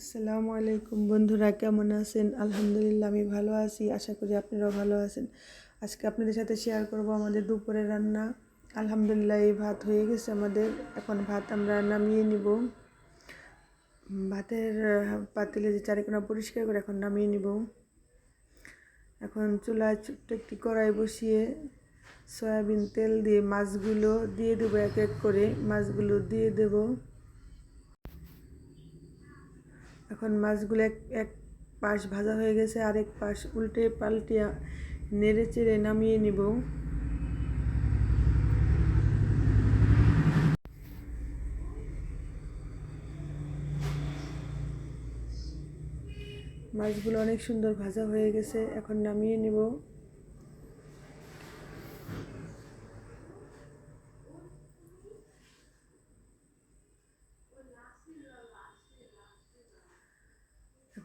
আসসালামু আলাইকুম বন্ধুরা, কেমন আছেন? আলহামদুলিল্লাহ, আমি ভালো আছি, আশা করি আপনারাও ভালো আছেন। আজকে আপনাদের সাথে শেয়ার করব আমাদের দুপুরের রান্না। আলহামদুলিল্লাহ, এই ভাত হয়ে গেছে আমাদের। এখন ভাত আমরা নামিয়ে নিব। ভাতের পাতিলে যে চারিকোনা পরিষ্কার করে এখন নামিয়ে নিব। এখন চুলায় ছোট্ট একটি কড়াই বসিয়ে সয়াবিন তেল দিয়ে মাছগুলো দিয়ে দেবো এক এক করে। মাছগুলো দিয়ে দেবো। এখন মাছগুলো এক এক পাশ ভাজা হয়ে গেছে, আরেক পাশ উল্টে পাল্টে নেড়ে চেড়ে নামিয়ে নিব। মাছগুলো অনেক সুন্দর ভাজা হয়ে গেছে, এখন নামিয়ে নিব।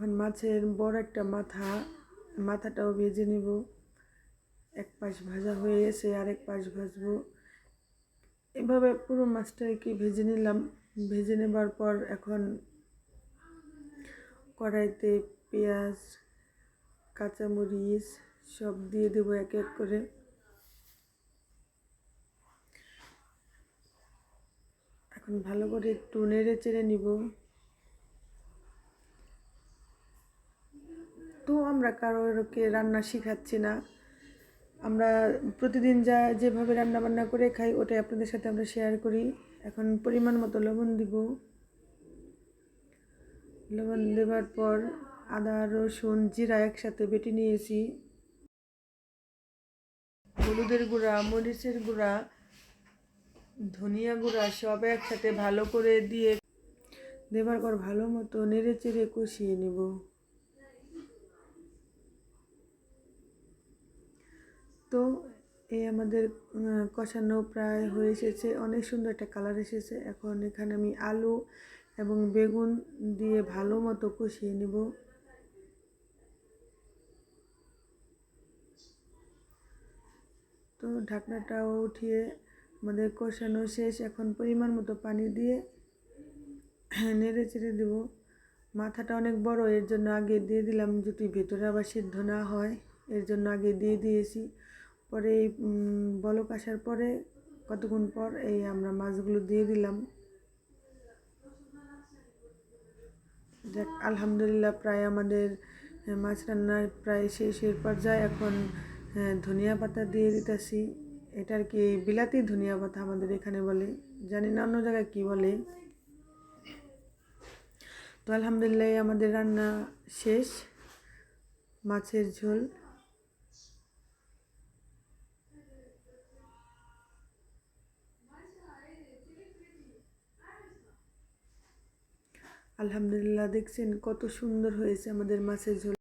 এখন মাছের বড় একটা মাথা, মাথাটাও ভেজে নেব। এক পাশ ভাজা হয়ে গেছে, আরেক পাশ ভাজবো। এভাবে পুরো মাছটাকে ভেজে নিলাম। ভেজে নেবার পর এখন কড়াইতে পেঁয়াজ, কাঁচামরিচ সব দিয়ে দেবো এক এক করে। এখন ভালো করে একটু নেড়ে চেড়ে নিব। তো আমরা কারোরকে রান্না শেখাচ্ছি না। আমরা প্রতিদিন যা যেভাবে রান্না বান্না করে খাই, ওটাই আপনাদের সাথে আমরা শেয়ার করি। এখন পরিমাণ মতো লবণ দিব। লবণ দেওয়ার পর আদা, রসুন, জিরা একসাথে বেটে নিয়েছি। হলুদের গুঁড়া, মরিচের গুঁড়া, ধনিয়া গুঁড়া সব একসাথে ভালো করে দিয়ে দেবার পর ভালো মতো নেড়ে চেড়ে কষিয়ে নেব। তো এই আমাদের কষানো প্রায় হয়ে এসেছে। অনেক সুন্দর একটা কালার এসেছে। এখন এখানে আমি আলু এবং বেগুন দিয়ে ভালো মতো কষিয়ে নেব। তো ঢাকনাটাও উঠিয়ে আমাদের কষানো শেষ। এখন পরিমাণ মতো পানি দিয়ে নেড়ে চেড়ে দেবো। মাথাটা অনেক বড়, এর জন্য আগে দিয়ে দিলাম যদি ভেতরে আবার সিদ্ধ না হয়, এর জন্য আগে দিয়ে দিয়েছি। পরে এই বলক আসার পরে কতক্ষণ পর এই আমরা মাছগুলো দিয়ে দিলাম। দেখ, আলহামদুলিল্লাহ প্রায় আমাদের মাছ রান্নার প্রায় শেষের পর্যায়ে এখন ধনিয়া পাতা দিয়ে দিতেছি। এটার কি বিলাতি ধনিয়া পাতা আমাদের এখানে বলে? জানি না অন্য জায়গায় কী বলে। তো আলহামদুলিল্লাহ আমাদের রান্না শেষ। মাছের ঝোল। আলহামদুলিল্লাহ দেখছেন কত সুন্দর হয়েছে আমাদের মাছের ঝোল